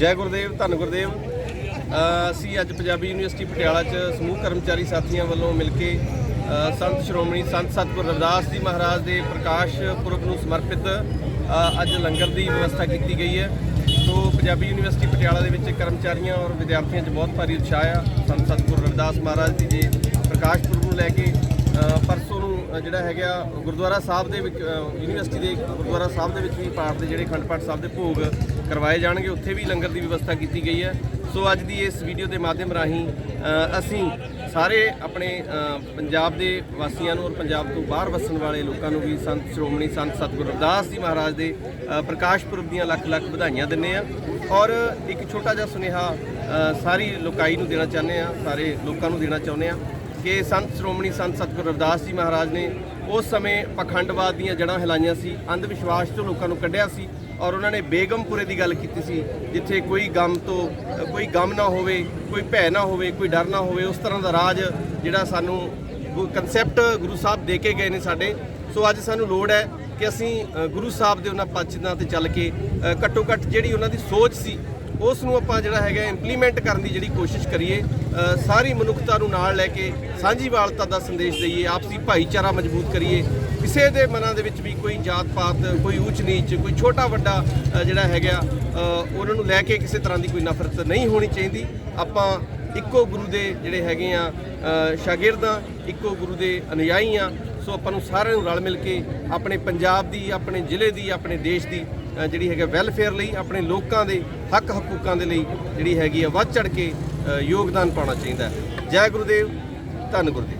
ਜੈ ਗੁਰਦੇਵ, ਧੰਨ ਗੁਰਦੇਵ। ਅਸੀਂ ਅੱਜ ਪੰਜਾਬੀ ਯੂਨੀਵਰਸਿਟੀ ਪਟਿਆਲਾ 'ਚ ਸਮੂਹ ਕਰਮਚਾਰੀ ਸਾਥੀਆਂ ਵੱਲੋਂ ਮਿਲ ਕੇ ਸੰਤ ਸ਼੍ਰੋਮਣੀ ਸੰਤ ਸਤਿਗੁਰ ਰਵਿਦਾਸ ਜੀ ਮਹਾਰਾਜ ਦੇ ਪ੍ਰਕਾਸ਼ ਪੁਰਬ ਨੂੰ ਸਮਰਪਿਤ ਅੱਜ ਲੰਗਰ ਦੀ ਵਿਵਸਥਾ ਕੀਤੀ ਗਈ ਹੈ। ਸੋ ਪੰਜਾਬੀ ਯੂਨੀਵਰਸਿਟੀ ਪਟਿਆਲਾ ਦੇ ਵਿੱਚ ਕਰਮਚਾਰੀਆਂ ਔਰ ਵਿਦਿਆਰਥੀਆਂ 'ਚ ਬਹੁਤ ਭਾਰੀ ਉਤਸ਼ਾਹ ਆ। ਸੰਤ ਸਤਿਗੁਰ ਰਵਿਦਾਸ ਮਹਾਰਾਜ ਜੀ ਦੇ ਪ੍ਰਕਾਸ਼ ਪੁਰਬ ਨੂੰ ਲੈ ਕੇ ਪਰਸੋਂ ਨੂੰ ਜਿਹੜਾ ਹੈਗਾ ਗੁਰਦੁਆਰਾ ਸਾਹਿਬ ਦੇ ਵਿੱਚ ਯੂਨੀਵਰਸਿਟੀ ਦੇ ਗੁਰਦੁਆਰਾ ਸਾਹਿਬ ਦੇ ਵਿੱਚ ਵੀ ਪਾਠ ਦੇ ਜਿਹੜੇ ਅਖੰਡ ਪਾਠ ਸਾਹਿਬ ਦੇ ਭੋਗ ਕਰਵਾਏ ਜਾਣਗੇ, ਉੱਥੇ ਵੀ ਲੰਗਰ ਦੀ ਵਿਵਸਥਾ ਕੀਤੀ ਗਈ ਹੈ। ਸੋ ਅੱਜ ਦੀ ਇਸ ਵੀਡੀਓ ਦੇ ਮਾਧਿਅਮ ਰਾਹੀਂ ਅਸੀਂ ਸਾਰੇ ਆਪਣੇ ਪੰਜਾਬ ਦੇ ਵਾਸੀਆਂ ਨੂੰ ਔਰ ਪੰਜਾਬ ਤੋਂ ਬਾਹਰ ਵਸਣ ਵਾਲੇ ਲੋਕਾਂ ਨੂੰ ਵੀ ਸੰਤ ਸ਼੍ਰੋਮਣੀ ਸੰਤ ਸਤਿਗੁਰੂ ਰਵਿਦਾਸ ਜੀ ਮਹਾਰਾਜ ਦੇ ਪ੍ਰਕਾਸ਼ ਪੁਰਬ ਦੀਆਂ ਲੱਖ ਲੱਖ ਵਧਾਈਆਂ ਦਿੰਦੇ ਆ ਔਰ ਇੱਕ ਛੋਟਾ ਜਿਹਾ ਸੁਨੇਹਾ ਸਾਰੀ ਲੋਕਾਈ ਨੂੰ ਦੇਣਾ ਚਾਹੁੰਦੇ ਆ ਸਾਰੇ ਲੋਕਾਂ ਨੂੰ ਦੇਣਾ ਚਾਹੁੰਦੇ ਆ ਕਿ ਸੰਤ ਸ਼੍ਰੋਮਣੀ ਸੰਤ ਸਤਿਗੁਰੂ ਰਵਿਦਾਸ ਜੀ ਮਹਾਰਾਜ ਨੇ ਉਸ ਸਮੇਂ ਪਖੰਡਵਾਦ ਦੀਆਂ ਜੜ੍ਹਾਂ ਹਿਲਾਈਆਂ ਸੀ ਅੰਧ ਵਿਸ਼ਵਾਸ ਤੋਂ ਲੋਕਾਂ ਨੂੰ ਕੱਢਿਆ ਸੀ ਔਰ ਉਹਨਾਂ ਨੇ ਬੇਗਮਪੁਰੇ ਦੀ ਗੱਲ ਕੀਤੀ ਸੀ, ਜਿੱਥੇ ਕੋਈ ਗਮ ਤੋਂ, ਕੋਈ ਗਮ ਨਾ ਹੋਵੇ, ਕੋਈ ਭੈ ਨਾ ਹੋਵੇ, ਕੋਈ ਡਰ ਨਾ ਹੋਵੇ, ਉਸ ਤਰ੍ਹਾਂ ਦਾ ਰਾਜ ਜਿਹੜਾ ਸਾਨੂੰ ਕਨਸੈਪਟ ਗੁਰੂ ਸਾਹਿਬ ਦੇ ਕੇ ਗਏ ਨੇ ਸਾਡੇ। ਸੋ ਅੱਜ ਸਾਨੂੰ ਲੋੜ ਹੈ ਕਿ ਅਸੀਂ ਗੁਰੂ ਸਾਹਿਬ ਦੇ ਉਹਨਾਂ ਪੱਛਦਾਂ ਤੇ ਚੱਲ ਕੇ ਘੱਟੋ ਘੱਟ ਜਿਹੜੀ ਉਹਨਾਂ ਦੀ ਸੋਚ ਸੀ ਉਸ ਨੂੰ ਆਪਾਂ ਜਿਹੜਾ ਹੈਗਾ ਇੰਪਲੀਮੈਂਟ ਕਰਨ ਦੀ ਜਿਹੜੀ ਕੋਸ਼ਿਸ਼ ਕਰੀਏ ਸਾਰੀ ਮਨੁੱਖਤਾ ਨੂੰ ਨਾਲ ਲੈ ਕੇ ਸਾਂਝੀ ਵਾਲਤਾ ਦਾ ਸੰਦੇਸ਼ ਦਈਏ ਆਪਸੀ ਭਾਈਚਾਰਾ ਮਜ਼ਬੂਤ ਕਰੀਏ ਕਿਸੇ ਦੇ ਮਨਾਂ ਦੇ ਵਿੱਚ ਵੀ ਕੋਈ ਜਾਤ ਪਾਤ ਕੋਈ ਉੱਚ ਨੀਚ ਕੋਈ ਛੋਟਾ ਵੱਡਾ ਜਿਹੜਾ ਹੈਗਾ ਉਹਨਾਂ ਨੂੰ ਲੈ ਕੇ ਕਿਸੇ ਤਰ੍ਹਾਂ ਦੀ ਕੋਈ ਨਫ਼ਰਤ ਨਹੀਂ ਹੋਣੀ ਚਾਹੀਦੀ। ਆਪਾਂ ਇੱਕੋ ਗੁਰੂ ਦੇ ਜਿਹੜੇ ਹੈਗੇ ਆ ਅ, ਸ਼ਾਗਿਰਦ ਆ ਇੱਕੋ ਗੁਰੂ ਦੇ ਅਨੁਯਾਈ ਆ ਸੋ ਆਪਾਂ ਨੂੰ ਸਾਰਿਆਂ ਨੂੰ ਰਲ ਮਿਲ ਕੇ ਆਪਣੇ ਪੰਜਾਬ ਦੀ ਆਪਣੇ ਜ਼ਿਲ੍ਹੇ ਦੀ ਆਪਣੇ ਦੇਸ਼ ਦੀ ਅ, ਜਿਹੜੀ ਹੈਗਾ ਵੈਲਫੇਅਰ ਲਈ ਆਪਣੇ ਲੋਕਾਂ ਦੇ ਹੱਕ ਹਕੂਕਾਂ ਦੇ ਲਈ ਜਿਹੜੀ ਹੈਗੀ ਆ ਵੱਧ ਚੜ ਕੇ ਯੋਗਦਾਨ ਪਾਉਣਾ ਚਾਹੀਦਾ ਹੈ। ਜੈ ਗੁਰਦੇਵ ਧੰਨ ਗੁਰਦੇਵ।